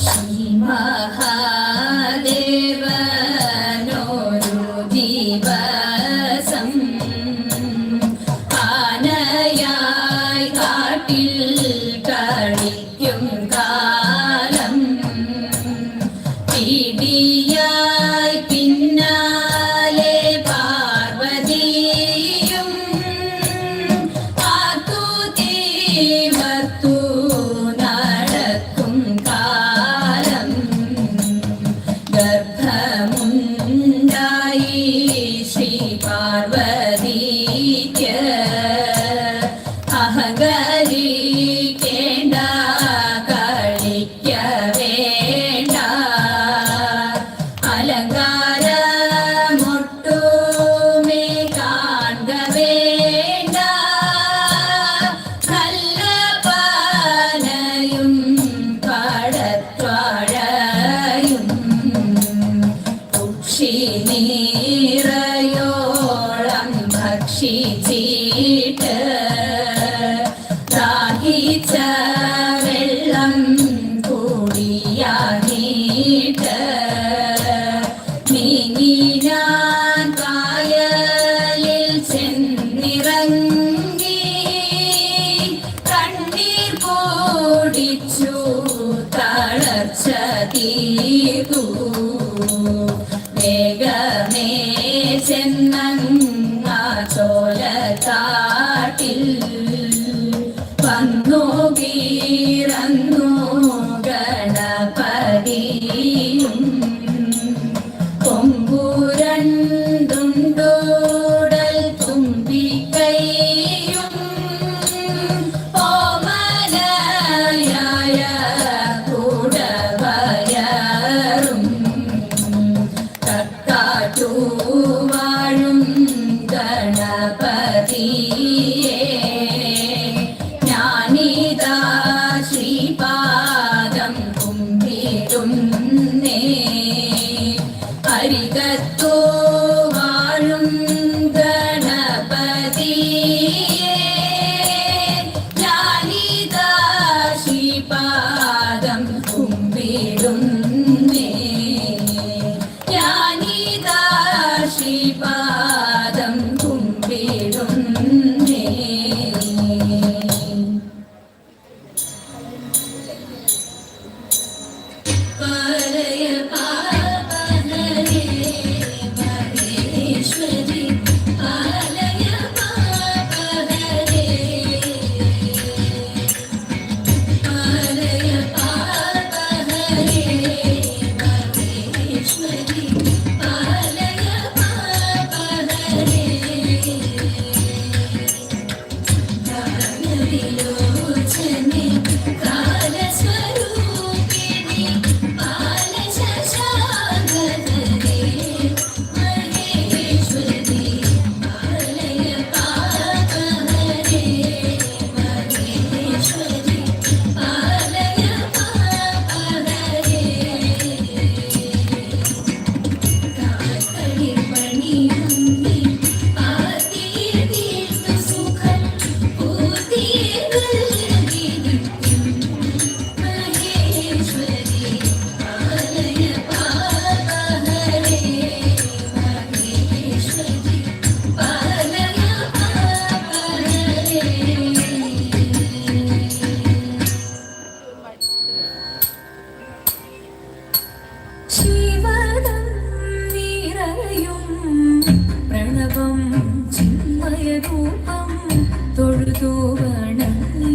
മഹാദേവനോരു ഭക്ഷിച്ചിട്ട് പ്രണവം ചിന്മയരൂപം തൊഴുതു വണങ്ങി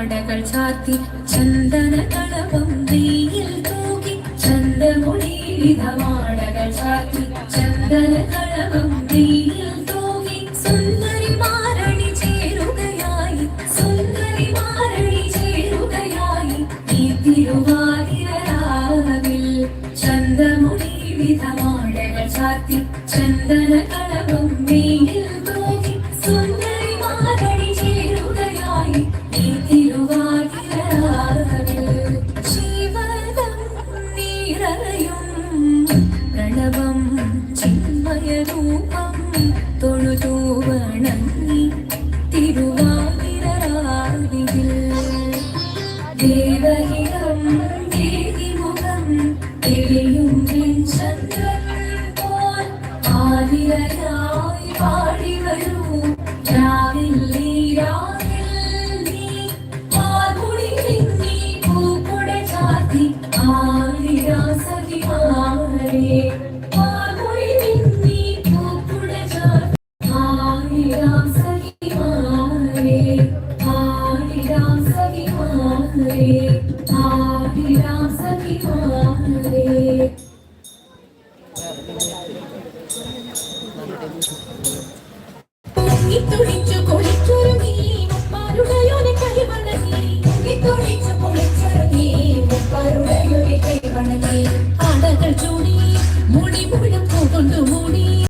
പാടകൾ ചാത്തി ചന്ദന കളവും നെയ്യിൽ തൂക്കി ചന്ദമൊഴിതമാടകൾ ചാർത്തി ചന്ദന കളവും നെയ്യിൽ തൂക്കി സുന്ദരി മാരണി ചേരുകയായി സുന്ദരി മാരണി ചേരുകയായി. ഈ തിരുവാതിരാവിൽ ചന്ദമൊഴിതമാടകൾ ചാർത്തി ചന്ദന കള പൂവണങ്ങി